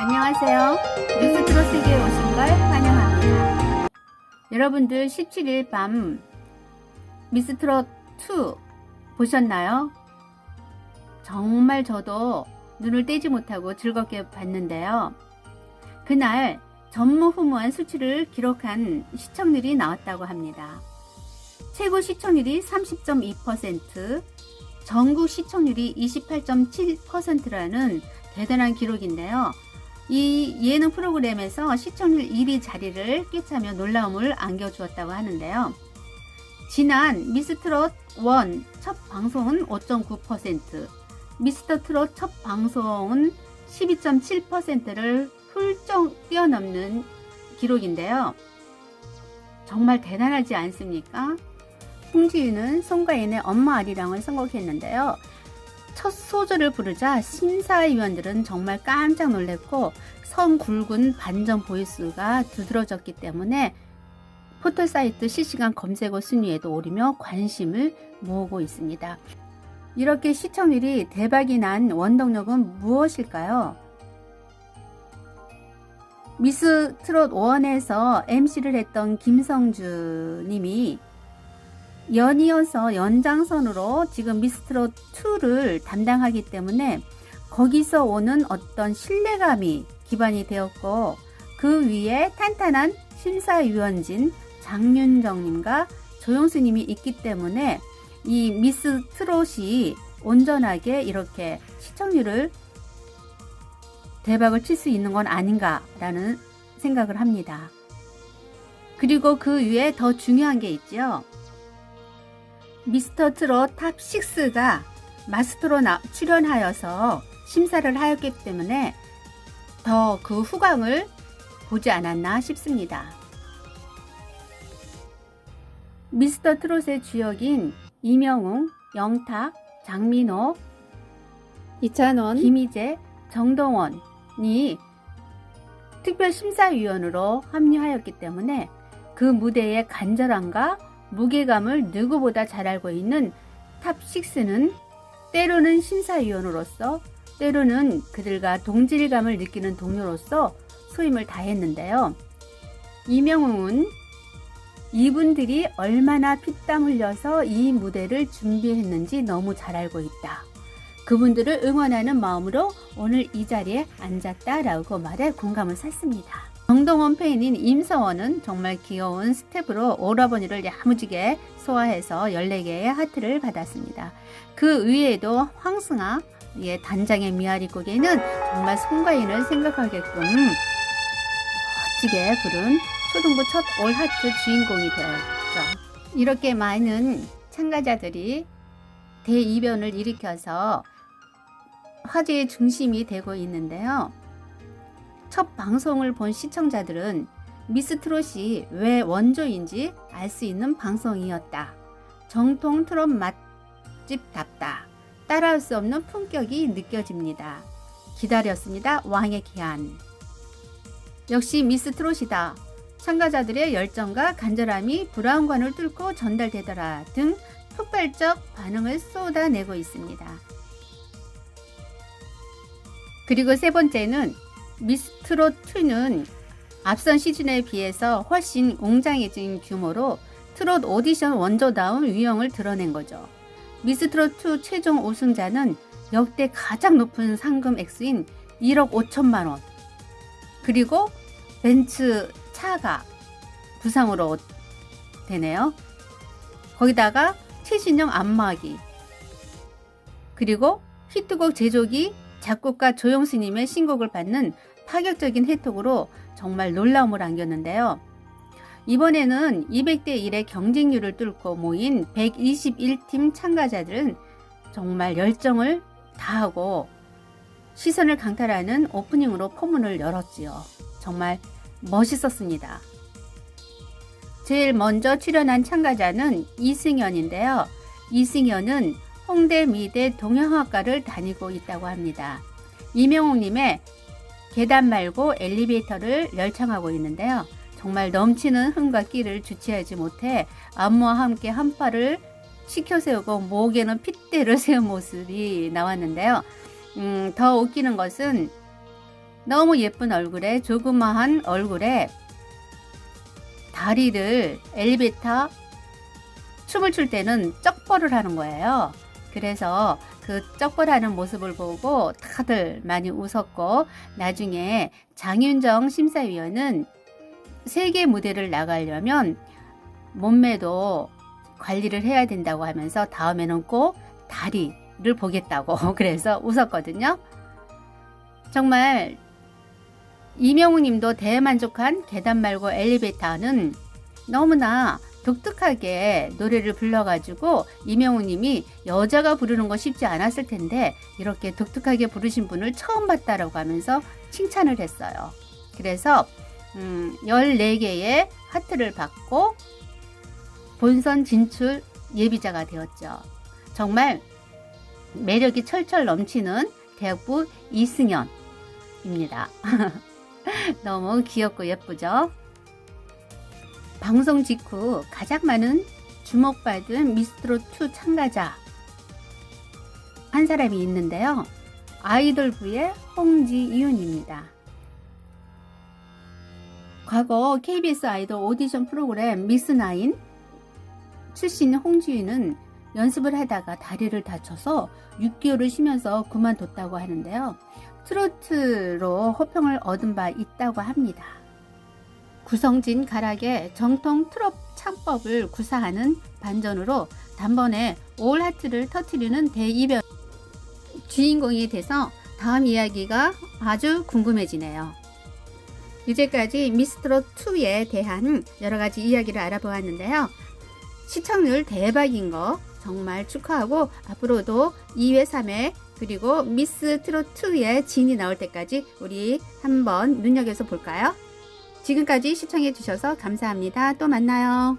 안녕하세요. 뉴스트로스에게 오신 걸 환영합니다. 여러분들 17일 밤 미스트롯 2 보셨나요? 정말 저도 눈을 떼지 못하고 즐겁게 봤는데요. 그날 전무후무한 수치를 기록한 시청률이 나왔다고 합니다. 최고 시청률이 30.2%, 전국 시청률이 28.7%라는 대단한 기록인데요. 이 예능 프로그램에서 시청률 1위 자리를 꿰차며 놀라움을 안겨주었다고 하는데요. 지난 미스트롯 1 첫 방송은 5.9%, 미스터 트롯 첫 방송은 12.7%를 훌쩍 뛰어넘는 기록인데요. 정말 대단하지 않습니까? 홍지윤은 송가인의 엄마 아리랑을 선곡했는데요. 첫 소절을 부르자 심사위원들은 정말 깜짝 놀랐고 성 굵은 반전 보이스가 두드러졌기 때문에 포털 사이트 실시간 검색어 순위에도 오르며 관심을 모으고 있습니다. 이렇게 시청률이 대박이 난 원동력은 무엇일까요? 미스 트롯 1에서 MC를 했던 김성주 님이 연이어서 연장선으로 지금 미스트롯 2를 담당하기 때문에 거기서 오는 어떤 신뢰감이 기반이 되었고 그 위에 탄탄한 심사위원진 장윤정님과 조영수님이 있기 때문에 이 미스 트롯이 온전하게 이렇게 시청률을 대박을 칠 수 있는 건 아닌가라는 생각을 합니다. 그리고 그 위에 더 중요한 게 있죠. 미스터 트롯 탑 6가 마스터로 나, 출연하여서 심사를 하였기 때문에 더 그 후광을 보지 않았나 싶습니다. 미스터 트롯의 주역인 이명웅, 영탁, 장민호, 이찬원, 김희재, 정동원이 특별 심사위원으로 합류하였기 때문에 그 무대의 간절함과 무게감을 누구보다 잘 알고 있는 탑6는 때로는 심사위원으로서 때로는 그들과 동질감을 느끼는 동료로서 소임을 다했는데요. 이명웅은 이분들이 얼마나 피땀 흘려서 이 무대를 준비했는지 너무 잘 알고 있다. 그분들을 응원하는 마음으로 오늘 이 자리에 앉았다라고 말해 공감을 샀습니다. 정동원 팬인 임서원은 정말 귀여운 스텝으로 오라버니를 야무지게 소화해서 14개의 하트를 받았습니다. 그 위에도 황승아, 예, 단장의 미아리 곡에는 정말 송가인을 생각하게끔 멋지게 부른 초등부 첫 올 하트 주인공이 되었죠. 이렇게 많은 참가자들이 대이변을 일으켜서 화제의 중심이 되고 있는데요. 첫 방송을 본 시청자들은 미스 트롯이 왜 원조인지 알 수 있는 방송이었다. 정통 트롯 맛집답다. 따라할 수 없는 품격이 느껴집니다. 기다렸습니다. 왕의 기한. 역시 미스 트롯이다. 참가자들의 열정과 간절함이 브라운관을 뚫고 전달되더라 등 폭발적 반응을 쏟아내고 있습니다. 그리고 세 번째는 미스트롯 2는 앞선 시즌에 비해서 훨씬 웅장해진 규모로 트롯 오디션 원조다운 위형을 드러낸 거죠. 미스트롯 2 최종 우승자는 역대 가장 높은 상금 액수인 1억 5천만 원. 그리고 벤츠 차가 부상으로 되네요. 거기다가 최신형 안마기. 그리고 히트곡 제조기 작곡가 조영수님의 신곡을 받는 파격적인 혜택으로 정말 놀라움을 안겼는데요. 이번에는 200대 1의 경쟁률을 뚫고 모인 121팀 참가자들은 정말 열정을 다하고 시선을 강탈하는 오프닝으로 포문을 열었지요. 정말 멋있었습니다. 제일 먼저 출연한 참가자는 이승연인데요. 이승연은 홍대 미대 동영학과를 다니고 있다고 합니다. 이명웅님의 계단 말고 엘리베이터를 열창하고 있는데요. 정말 넘치는 흥과 끼를 주체하지 못해 안무와 함께 한 팔을 시켜 세우고 목에는 핏대를 세운 모습이 나왔는데요. 음, 더 웃기는 것은 너무 예쁜 얼굴에 조그마한 얼굴에 다리를 엘리베이터 춤을 출 때는 쩍벌을 하는 거예요. 그래서 그 쩍벌하는 모습을 보고 다들 많이 웃었고 나중에 장윤정 심사위원은 세계 무대를 나가려면 몸매도 관리를 해야 된다고 하면서 다음에는 꼭 다리를 보겠다고 그래서 웃었거든요. 정말 이명우 님도 대만족한 계단 말고 엘리베이터는 너무나 독특하게 노래를 불러가지고 이명우 님이 여자가 부르는 거 쉽지 않았을 텐데 이렇게 독특하게 부르신 분을 처음 봤다라고 하면서 칭찬을 했어요. 그래서 음, 14개의 하트를 받고 본선 진출 예비자가 되었죠. 정말 매력이 철철 넘치는 대학부 이승연입니다. 너무 귀엽고 예쁘죠? 방송 직후 가장 많은 주목받은 미스트롯2 참가자 한 사람이 있는데요. 아이돌부의 홍지이윤입니다. 과거 KBS 아이돌 오디션 프로그램 미스나인 출신 홍지윤은 연습을 하다가 다리를 다쳐서 6개월을 쉬면서 그만뒀다고 하는데요. 트로트로 호평을 얻은 바 있다고 합니다. 구성진 가락의 정통 트롯 창법을 구사하는 반전으로 단번에 올 하트를 터트리는 대이변 주인공이 돼서 다음 이야기가 아주 궁금해지네요. 이제까지 미스트롯2에 대한 여러 가지 이야기를 알아보았는데요. 시청률 대박인 거 정말 축하하고 앞으로도 2회, 3회 그리고 미스 트롯 2의 진이 나올 때까지 우리 한번 눈여겨서 볼까요? 지금까지 시청해 주셔서 감사합니다. 또 만나요.